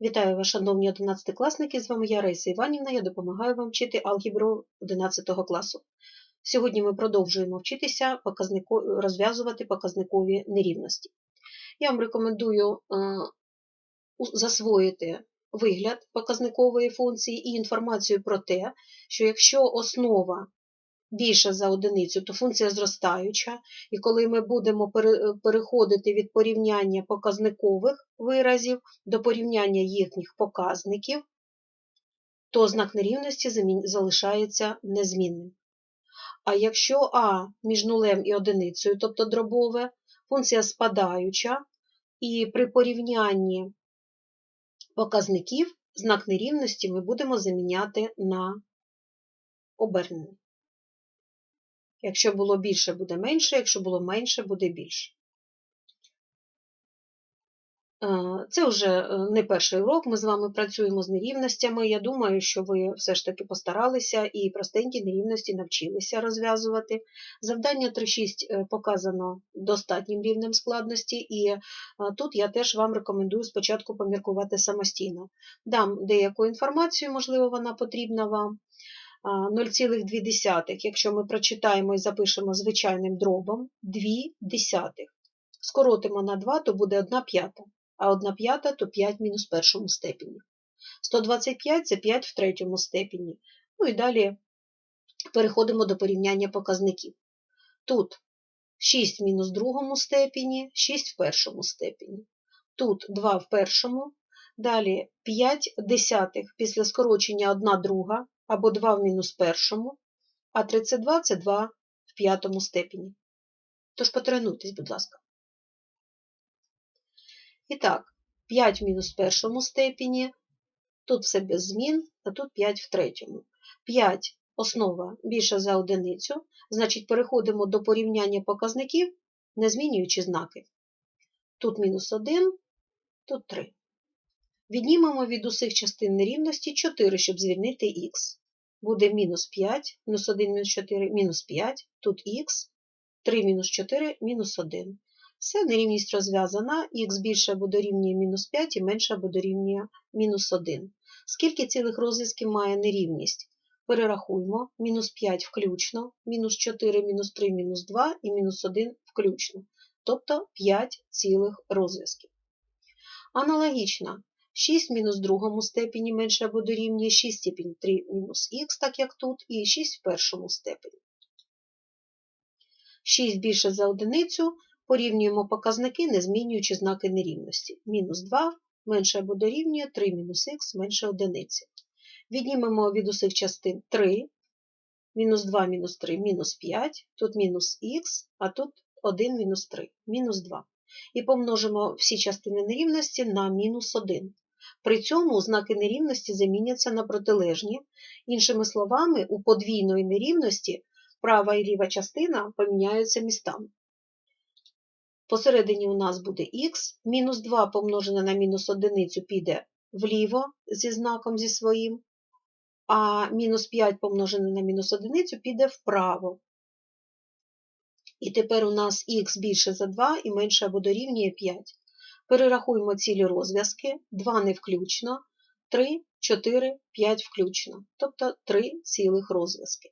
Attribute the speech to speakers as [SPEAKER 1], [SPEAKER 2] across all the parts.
[SPEAKER 1] Вітаю вас, шановні 11-класники, з вами я Раїса Іванівна, я допомагаю вам вчити алгебру 11 класу. Сьогодні ми продовжуємо вчитися розв'язувати показникові нерівності. Я вам рекомендую е, засвоїти вигляд показникової функції і інформацію про те, що якщо основа більша за одиницю, то функція зростаюча, і коли ми будемо переходити від порівняння показникових виразів до порівняння їхніх показників, то знак нерівності залишається незмінним. А якщо А між нулем і одиницею, тобто дробове, функція спадаюча, і при порівнянні показників знак нерівності ми будемо заміняти на обернений. Якщо було більше, буде менше, якщо було менше, буде більше. Е, це вже е, не перший урок, ми з вами працюємо з нерівностями. Я думаю, що ви все ж таки постаралися і простенькі нерівності навчилися розв'язувати. Завдання 3.6 е, показано достатнім рівнем складності, і тут я теж вам рекомендую спочатку поміркувати самостійно. Дам деяку інформацію, можливо, вона потрібна вам. 0,2, якщо ми прочитаємо і запишемо звичайним дробом, 2 десятих. Скоротимо на 2, то буде 1 п'ята, а 1 п'ята то 5 мінус першому степені. 125 це 5 в третьому степені. Ну і далі переходимо до порівняння показників. Тут 6 в мінус другому степені, 6 в першому степені. Тут 2 в першому, далі 5 десятих після скорочення 1 друга, або 2 в мінус першому, а 32 це 2 в п'ятому степені. Тож потренуйтесь, будь ласка. І так, 5 в мінус першому степені, тут все без змін, а тут 5 в третьому. 5 основа більша за одиницю, значить, переходимо до порівняння показників, не змінюючи знаки. Тут мінус 1, тут 3. Віднімемо від усіх частин нерівності 4, щоб звільнити х. Буде мінус 5, мінус 1, мінус 4, мінус 5, тут х, 3 мінус 4, мінус 1. Все, нерівність розв'язана, х більше або дорівнює мінус 5 і менше або дорівнює мінус 1. Скільки цілих розв'язків має нерівність? Перерахуємо, мінус 5 включно, мінус 4, мінус 3, мінус 2 і мінус 1 включно, тобто 5 цілих розв'язків. Аналогічно, 6 мінус другому степені менше або дорівнює 6 степінь 3 мінус х, так як тут, і 6 в першому степені. 6 більше за одиницю, порівнюємо показники, не змінюючи знаки нерівності. Мінус 2 менше або дорівнює 3 мінус х менше одиниці. Віднімемо від усіх частин 3, мінус 2 мінус 3 мінус 5, тут мінус х, а тут 1 мінус 3, мінус 2. І помножимо всі частини нерівності на мінус 1. При цьому знаки нерівності заміняться на протилежні. Іншими словами, у подвійної нерівності права і ліва частина поміняються містами. Посередині у нас буде х, мінус 2 помножене на мінус 1 піде вліво зі знаком зі своїм, а мінус 5 помножене на мінус 1 піде вправо. І тепер у нас х більше за 2 і менше або дорівнює 5. Перерахуємо цілі розв'язки, 2 не включно, 3, 4, 5 включно, тобто 3 цілих розв'язки.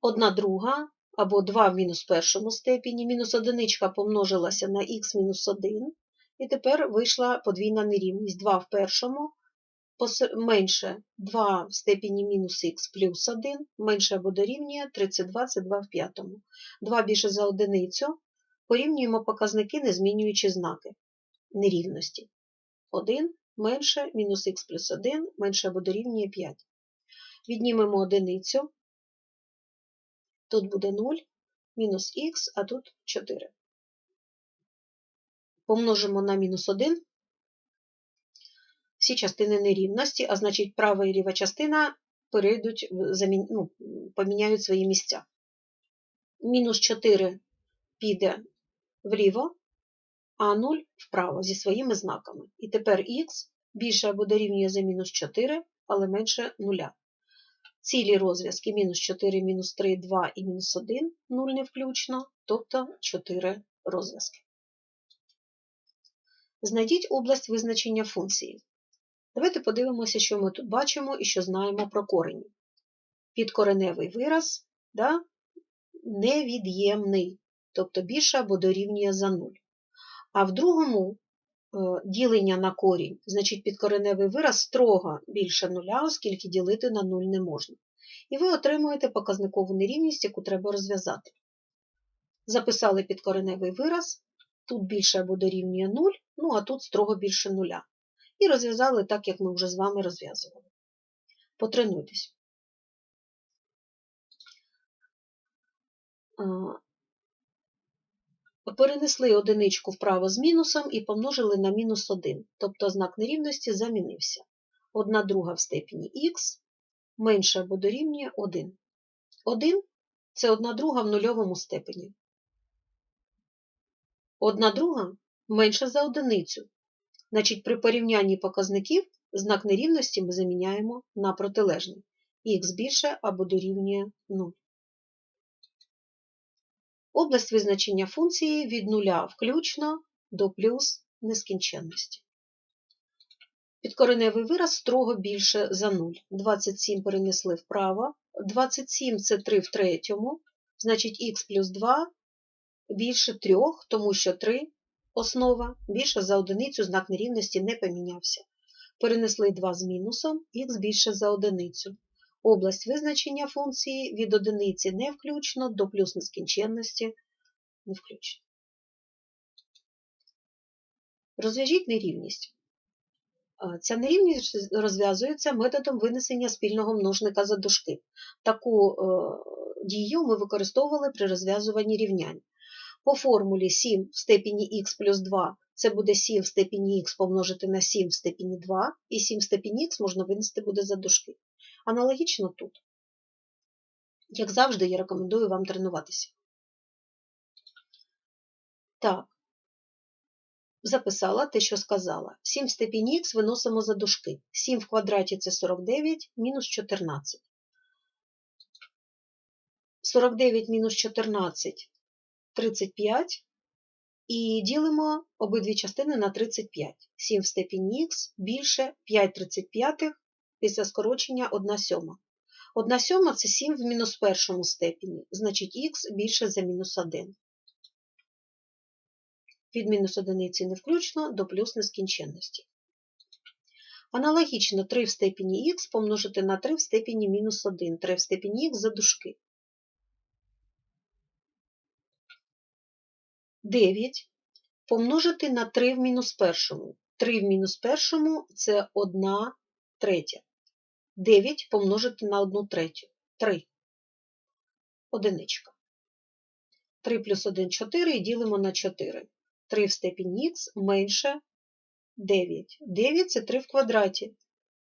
[SPEAKER 1] Одна друга або 2 в мінус першому степені, мінус одиничка помножилася на х мінус 1, і тепер вийшла подвійна нерівність. 2 в першому, менше 2 в степені мінус х плюс 1, менше або дорівнює 32 це 2 в п'ятому. 2 більше за одиницю, Порівнюємо показники, не змінюючи знаки нерівності. 1 менше мінус х плюс 1 менше або дорівнює 5. Віднімемо одиницю. Тут буде 0, мінус х, а тут 4. Помножимо на мінус 1 всі частини нерівності, а значить, права і ліва частина перейдуть, ну, поміняють свої місця. Мінус 4 піде вліво, а 0 вправо зі своїми знаками. І тепер х більше або дорівнює за мінус 4, але менше 0. Цілі розв'язки мінус 4, мінус 3, 2 і мінус 1, 0 не включно, тобто 4 розв'язки. Знайдіть область визначення функції. Давайте подивимося, що ми тут бачимо і що знаємо про корені. Підкореневий вираз да, невід'ємний, тобто більше або дорівнює за 0. А в другому е, ділення на корінь, значить підкореневий вираз строго більше нуля, оскільки ділити на 0 не можна. І ви отримуєте показникову нерівність, яку треба розв'язати. Записали підкореневий вираз, тут більше або дорівнює 0, ну а тут строго більше нуля. І розв'язали так, як ми вже з вами розв'язували. Потренуйтесь. Перенесли одиничку вправо з мінусом і помножили на мінус 1, тобто знак нерівності замінився. Одна друга в степені х менше або дорівнює 1. 1 це одна друга в нульовому степені. Одна друга менша за одиницю. Значить, при порівнянні показників знак нерівності ми заміняємо на протилежний. Х більше або дорівнює 0. Область визначення функції від нуля включно до плюс нескінченності. Підкореневий вираз строго більше за 0. 27 перенесли вправо. 27 це 3 в третьому, значить х плюс 2 більше 3, тому що 3 основа більше за одиницю знак нерівності не помінявся. Перенесли 2 з мінусом, х більше за одиницю. Область визначення функції від одиниці не включно до плюс нескінченності не включно. Розв'яжіть нерівність. Ця нерівність розв'язується методом винесення спільного множника за дужки. Таку е, дію ми використовували при розв'язуванні рівнянь. По формулі 7 в степені х плюс 2 це буде 7 в степені х помножити на 7 в степені 2, і 7 в степені х можна винести буде за дужки. Аналогічно тут. Як завжди, я рекомендую вам тренуватися. Так, записала те, що сказала. 7 в степені х виносимо за дужки. 7 в квадраті це 49, мінус 14. 49 мінус 14 35. І ділимо обидві частини на 35. 7 в степені х більше 5 35 після скорочення 1 сьома. 1 сьома – це 7 в мінус першому степені, значить х більше за мінус 1. Від мінус одиниці не включно до плюс нескінченності. Аналогічно 3 в степені х помножити на 3 в степені мінус 1, 3 в степені х за дужки. 9 помножити на 3 в мінус першому. 3 в мінус першому – це 1 третя. 9 помножити на 1 третю. 3. Одиничка. 3 плюс 1 – 4 і ділимо на 4. 3 в степені х менше 9. 9 – це 3 в квадраті.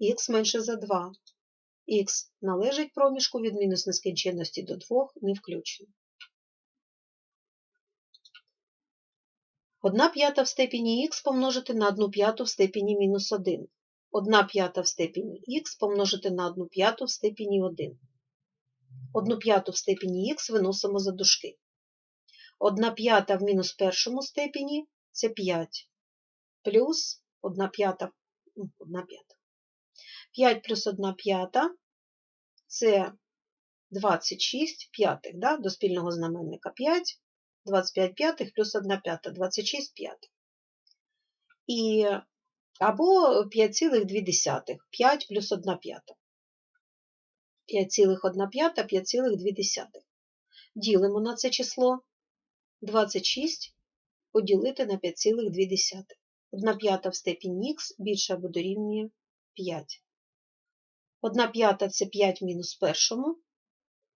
[SPEAKER 1] Х менше за 2. Х належить проміжку від мінус нескінченності до 2 не включно. 1 п'ята в степені х помножити на 1 п'яту в степені мінус 1. 1 п'ята в степені х помножити на 1 п'яту в степені 1. 1 п'яту в степені х виносимо за дужки. 1 п'ята в мінус першому степені це 5. Плюс 1 п'ята, 1 ну, п'ята. 5 плюс 1 п'ята це 26 п'ятих, да? до спільного знаменника 5. 25 п'ятих плюс 1 п'ята, 26 п'ятих. І або 5,2. 5 плюс 1 п'ята. 5,1 п'ята, 5,2. Ділимо на це число 26 поділити на 5,2. 1 п'ята в степені х більше або дорівнює 5. 1 п'ята це 5 мінус першому,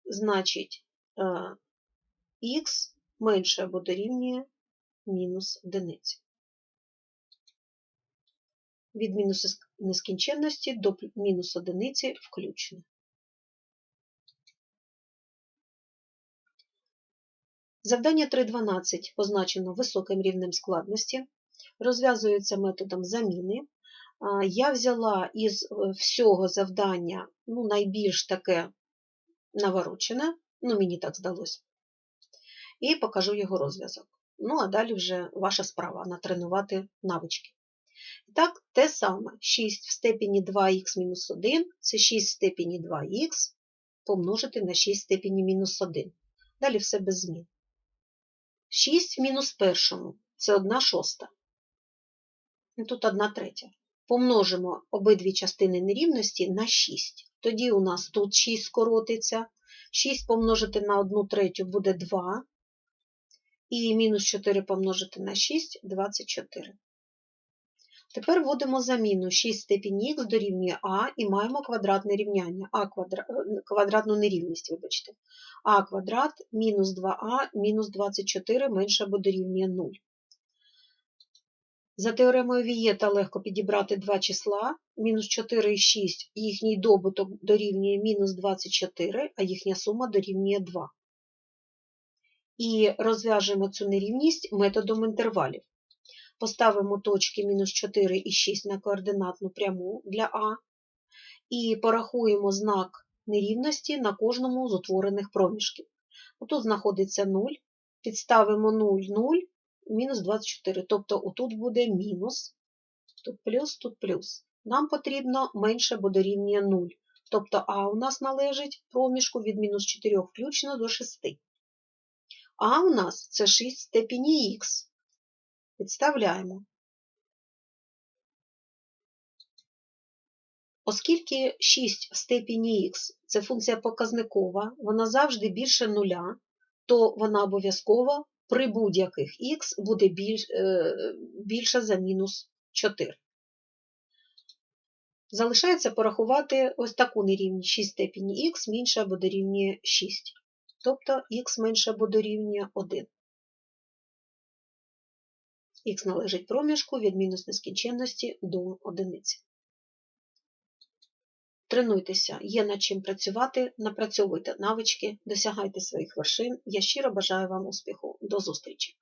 [SPEAKER 1] значить х е, менше або дорівнює мінус одиниці. Від мінус нескінченності до мінус одиниці включно. Завдання 3.12 позначено високим рівнем складності, розв'язується методом заміни. Я взяла із е, всього завдання ну, найбільш таке наворочене, ну мені так здалося і покажу його розв'язок. Ну, а далі вже ваша справа натренувати навички. Так, те саме 6 в степені 2х мінус 1 це 6 в степені 2х помножити на 6 в степені мінус 1. Далі все без змін. 6 в мінус першому це 1 шоста. І тут 1 третя. Помножимо обидві частини нерівності на 6. Тоді у нас тут 6 скоротиться. 6 помножити на 1 третю буде 2. І мінус 4 помножити на 6 24. Тепер вводимо заміну 6 степені х дорівнює а і маємо квадратне рівняння, а квадра... квадратну нерівність, вибачте. а квадрат мінус 2а мінус 24 менше або дорівнює 0. За теоремою Вієта легко підібрати два числа, мінус 4 і 6, їхній добуток дорівнює мінус 24, а їхня сума дорівнює 2. І розв'яжемо цю нерівність методом інтервалів. Поставимо точки мінус 4 і 6 на координатну пряму для А і порахуємо знак нерівності на кожному з утворених проміжків. Отут знаходиться 0, підставимо 0, 0, мінус 24, тобто отут буде мінус, тут плюс, тут плюс. Нам потрібно менше, бо дорівнює 0. Тобто А у нас належить проміжку від мінус 4 включно до 6. А у нас це 6 в степені х. Підставляємо. Оскільки 6 в степені х це функція показникова, вона завжди більше нуля, то вона обов'язково при будь-яких х буде більш, е, більше за мінус 4. Залишається порахувати ось таку нерівність 6 степені х менше або дорівнює 6, тобто х менше або дорівнює 1. Х належить проміжку від мінус нескінченності до одиниці. Тренуйтеся, є над чим працювати, напрацьовуйте навички, досягайте своїх вершин. Я щиро бажаю вам успіху. До зустрічі!